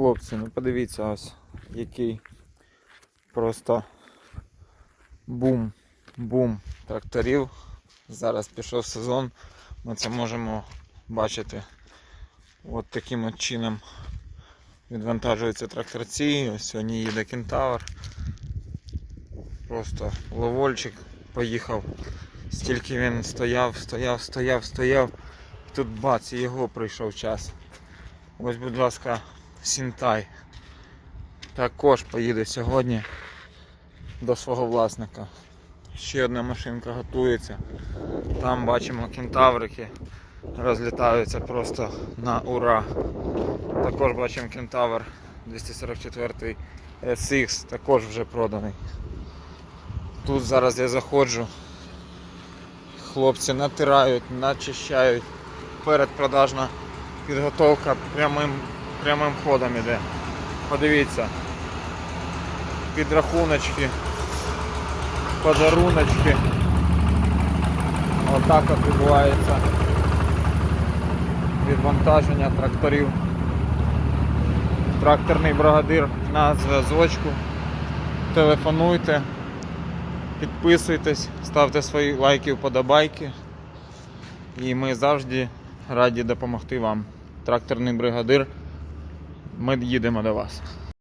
Хлопці, ну подивіться ось який просто бум, бум тракторів. Зараз пішов сезон. Ми це можемо бачити от таким от чином. Відвантажуються тракторці. Ось сьогодні їде кентавр. Просто ловольчик поїхав. Стільки він стояв, стояв, стояв, стояв. Тут бац, і його прийшов час. Ось, будь ласка, Сінтай. Також поїде сьогодні до свого власника. Ще одна машинка готується. Там бачимо кентаврики розлітаються просто на ура. Також бачимо кентавр 244 SX, також вже проданий. Тут зараз я заходжу. Хлопці натирають, начищають. Передпродажна підготовка прямим, прямим ходом іде. Подивіться. Підрахуночки, подаруночки. Отак от відбувається відвантаження тракторів. Тракторний бригадир на зв'язочку. Телефонуйте, підписуйтесь, ставте свої лайки, вподобайки. І ми завжди раді допомогти вам. Тракторний бригадир. Ми їдемо до вас.